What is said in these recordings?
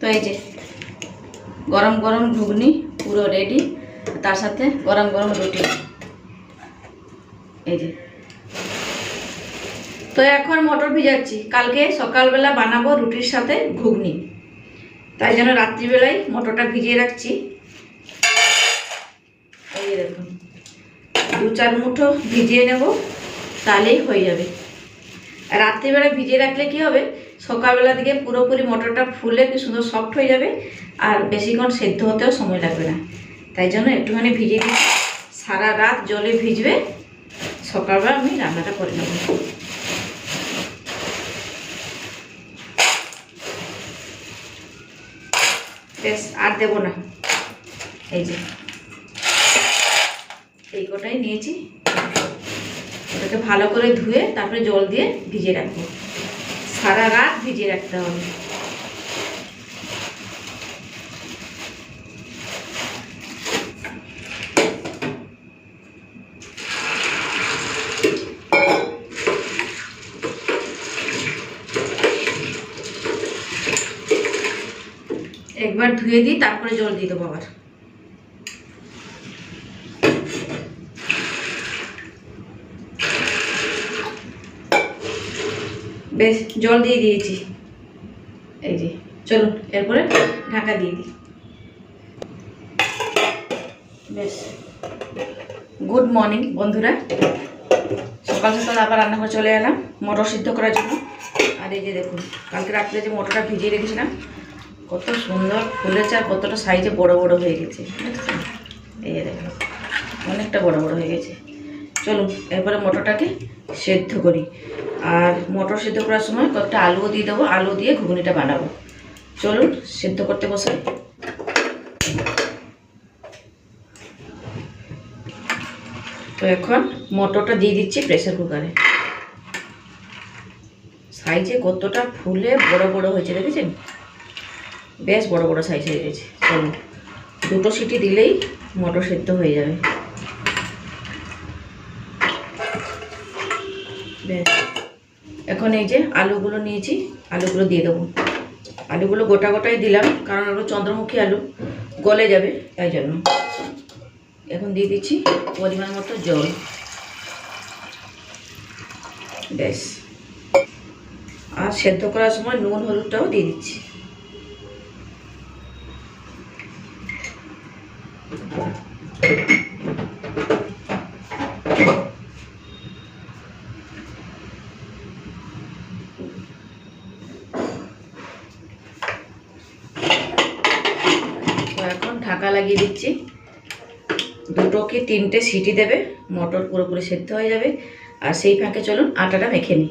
তো এই যে, গরম গরম ঘুগনি পুরো রেডি তার সাথে গরম গরম রুটি। এই যে। তো এখন মটর ভিজাচ্ছি। কালকে সকালবেলা বানাবো রুটির সাথে ঘুগনি। তাই জন্য রাত্রিবেলায় মটরটা ভিজিয়ে রাখছি। এই দেখুন, দু চার মুঠো ভিজিয়ে নেব, তাহলেই হয়ে যাবে। রাত্রিবেলা ভিজিয়ে রাখলে কি হবে? সকালবেলা দিকে পুরোপুরি মটরটা ফুলে কি সুন্দর সফট হয়ে যাবে আর বেশিক্ষণ সেদ্ধ হতেও সময় লাগবে না। তাই জন্য একটুখানি ভিজিয়ে দিই। সারা রাত জলে ভিজবে। সকালবেলা আমি রান্নাটা করে নেব। বেশ, আর দেবো না। এই যে। এই কটাই নিয়েছি। ওটাকে ভালো করে ধুয়ে তারপরে জল দিয়ে ভিজিয়ে রাখব। সারা রাত ভিজিয়ে রাখতে হবে। একবার ধুয়ে দিই তারপরে জল দিয়ে দেবো আবার। বেশ জল দিয়ে দিয়েছি। এই যে চলুন এরপরে ঢাকা দিয়ে দিই। বেশ। গুড মর্নিং বন্ধুরা। সকাল সকাল আবার রান্না করে চলে এলাম মটর সিদ্ধ করার জন্য। আর এই যে দেখুন কালকে রাত্রে যে মটরটা ভিজিয়ে রেখেছিলাম কত সুন্দর ফুলেছে আর কতটা সাইজে বড় বড় হয়ে গেছে। এই যে দেখুন অনেকটা বড় বড় হয়ে গেছে। চলুন এরপরে মটরটাকে সেদ্ধ করি। আর মটর সেদ্ধ করার সময় কয়েকটা আলুও দিয়ে দেবো, আলু দিয়ে ঘুগনিটা বানাবো। চলুন, সেদ্ধ করতে বসাই তো এখন মটরটা দিয়ে দিচ্ছি প্রেসার কুকারে। সাইজে কতটা ফুলে বড় বড় হয়েছে দেখেছেন? বেশ বড় বড় সাইজ হয়ে গেছে। চলুন, দুটো সিটি দিলেই মটর সেদ্ধ হয়ে যাবে। এখন এই যে আলুগুলো নিয়েছি, আলুগুলো দিয়ে দেবো। আলুগুলো গোটা গোটাই দিলাম, কারণ ওগুলো চন্দ্রমুখী আলু, গলে যাবে, তাই জন্য। এখন দিয়ে দিচ্ছি পরিমাণ মতো জল। ব্যাস আর সেদ্ধ করার সময় নুন, হলুদটাও দিয়ে দিচ্ছি তো এখন ঢাকা লাগিয়ে দিচ্ছি। দুটো কি তিনটে সিটি দেবে। মটর পুরোপুরি সেদ্ধ হয়ে যাবে। আর সেই ফাঁকে চলুন আটাটা মেখে নিই।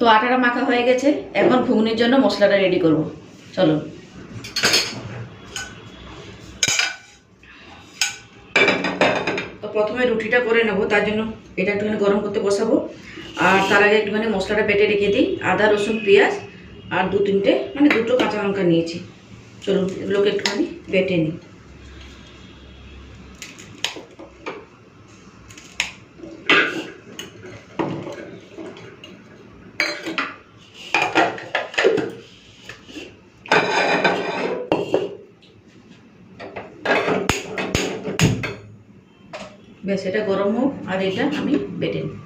তো আটাটা মাখা হয়ে গেছে। এখন ঘুগনির জন্য মশলাটা রেডি করব। চলো। তো প্রথমে রুটিটা করে নেব, তার জন্য এটা একটুখানি গরম করতে বসাবো। আর তার আগে একটুখানি মশলাটা বেটে রেখে দিই। আদা, রসুন, পেঁয়াজ আর দু তিনটে মানে দুটো কাঁচা লঙ্কা নিয়েছি। চলুন এগুলোকে একটুখানি বেটে নিই। ব্যাস, এটা গরম হোক, আর এটা আমি বেটে নিই।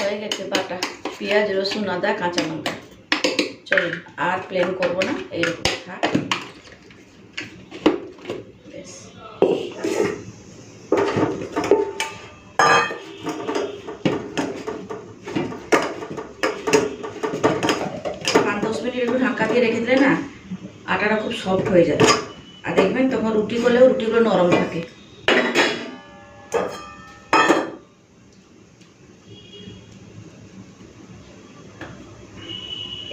হয়ে গেছে বাটা। পেঁয়াজ, রসুন, আদা কাঁচা লঙ্কা চলুন, আর প্লেন করব না এইরকম থাক ব্যাস পাঁচ দশ মিনিট একটু ঢাকা দিয়ে রেখে দিলে না আটাটা খুব সফট হয়ে যাবে। আর দেখবেন তখন রুটি করলেও রুটিগুলো নরম থাকে।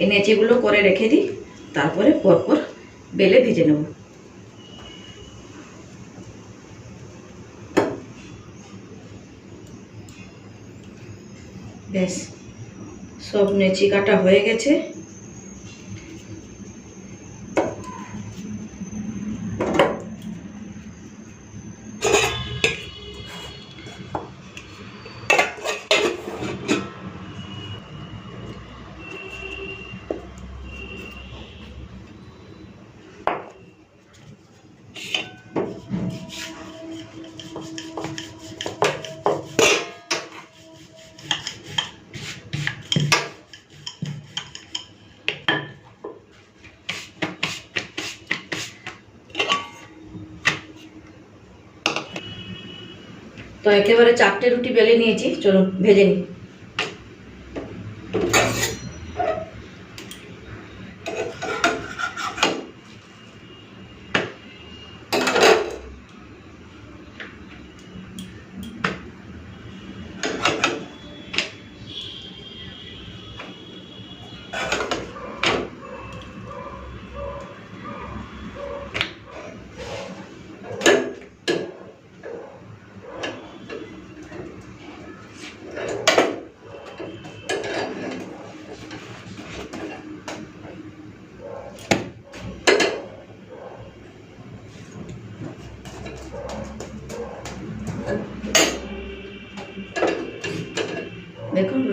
এই নেচিগুলো করে রেখে দিই, তারপরে পরপর বেলে ভেজে নেব। ব্যাস, সব নেচি কাটা হয়ে গেছে। তো একেবারে চারটে রুটি বেলে নিয়েছি চলুন ভেজে নিই। দেখুন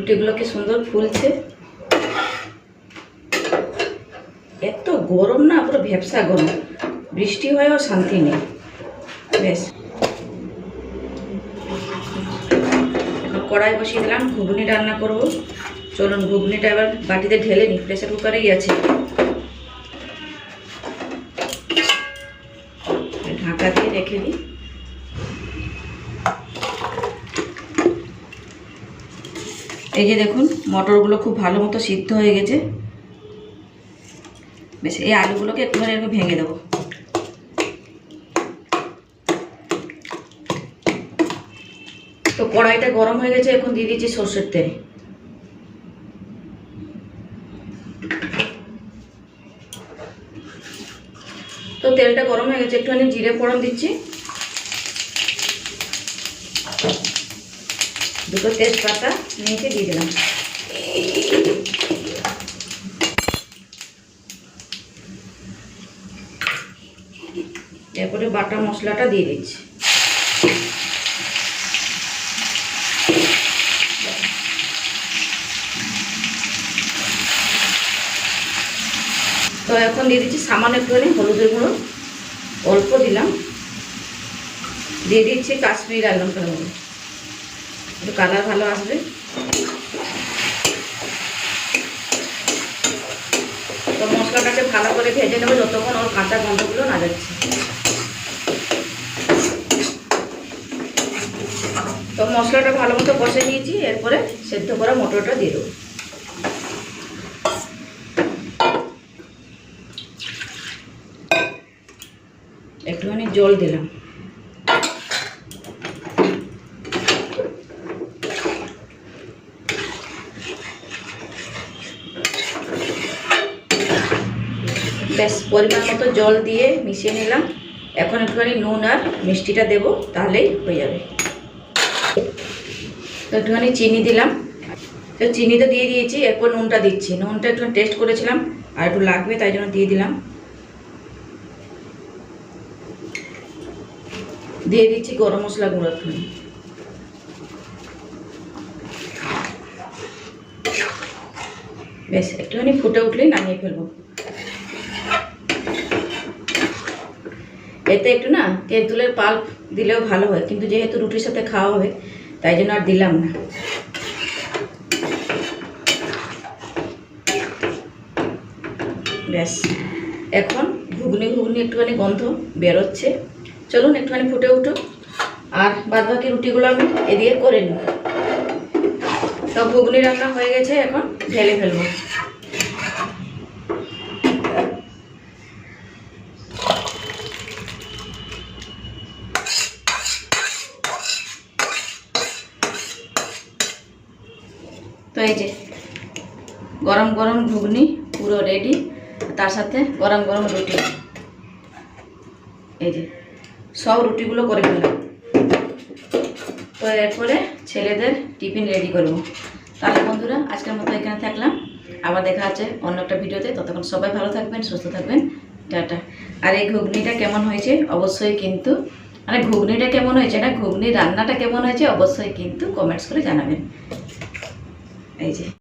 রুটিগুলো কি সুন্দর ফুলছে। এত গরম না, পুরো ভ্যাবসা গরম। বৃষ্টি হয়েও শান্তি নেই। বেশ। কড়াই বসিয়ে দিলাম, ঘুগনি রান্না করব। চলুন, ঘুগনিটা এবার বাটিতে ঢেলে নিই প্রেসার কুকারেই আছে। এই যে দেখুন, মটরগুলো খুব ভালো মতো সিদ্ধ হয়ে গেছে। বেশ, এই আলুগুলোকে একটুখানি এরকম ভেঙে দেবো। তো কড়াইটা গরম হয়ে গেছে, এখন দিয়ে দিচ্ছি সর্ষের তেল। তো তেলটা গরম হয়ে গেছে, একটুখানি জিরে ফোড়ন দিচ্ছি। দুটো তেজপাতা নিয়েছি দিয়ে দিলাম। এরপরে বাটা মশলাটা দিয়ে দিচ্ছি। তো এখন দিয়ে দিচ্ছি সামান্য একটুখানি হলুদের গুঁড়ো। অল্প দিলাম। দিয়ে দিচ্ছি কাশ্মীর লঙ্কার গুঁড়ো একটু কালার ভালো আসবে। তো মশলাটাকে ভালো করে ভেজে নেব, যতক্ষণ ওর কাঁচা গন্ধগুলো না যাচ্ছে। তো মশলাটা ভালো মতো কষে নিয়েছি, এরপরে সেদ্ধ করা মটরটা দিয়ে দেবো। একটুখানি জল দিলাম। ব্যাস, পরিমাণ মতো জল দিয়ে মিশিয়ে নিলাম। এখন একটুখানি নুন আর মিষ্টিটা দেবো, তাহলেই হয়ে যাবে। তো একটুখানি চিনি দিলাম। তো চিনি তো দিয়ে দিয়েছি, এরপর নুনটা দিচ্ছি। নুনটা একটু টেস্ট করেছিলাম, আর একটু লাগবে তাই জন্য দিয়ে দিলাম। দিয়ে দিচ্ছি গরম মশলা গুঁড়ো একটুখানি। বেশ একটুখানি ফুটে উঠলেই নামিয়ে ফেলব। এতে একটু না তেঁতুলের পাল্প দিলেও ভালো হয়, কিন্তু যেহেতু রুটির সাথে খাওয়া হবে, তাই জন্য আর দিলাম না। ব্যাস, এখন ঘুগনি ঘুগনি একটুখানি গন্ধ বেরোচ্ছে। চলুন একটুখানি ফুটে উঠুক, আর বাদ বাকি রুটিগুলো আমি এদিকে করে নিই। সব ঘুগনি রান্না হয়ে গেছে, এখন ঢেলে ফেলব। এই যে গরম গরম ঘুগনি পুরো রেডি তার সাথে গরম গরম রুটি। এই যে, সব রুটিগুলো করে ফেললাম। তো এরপরে ছেলেদের টিফিন রেডি করব। তাহলে বন্ধুরা, আজকের মতো এখানে থাকলাম। আবার দেখা আছে অন্য একটা ভিডিওতে। ততক্ষণ সবাই ভালো থাকবেন, সুস্থ থাকবেন। টাটা। আর এই ঘুগনিটা কেমন হয়েছে? অবশ্যই কিন্তু মানে ঘুগনিটা কেমন হয়েছে না ঘুগনি রান্নাটা কেমন হয়েছে অবশ্যই কিন্তু কমেন্টস করে জানাবেন। এই যে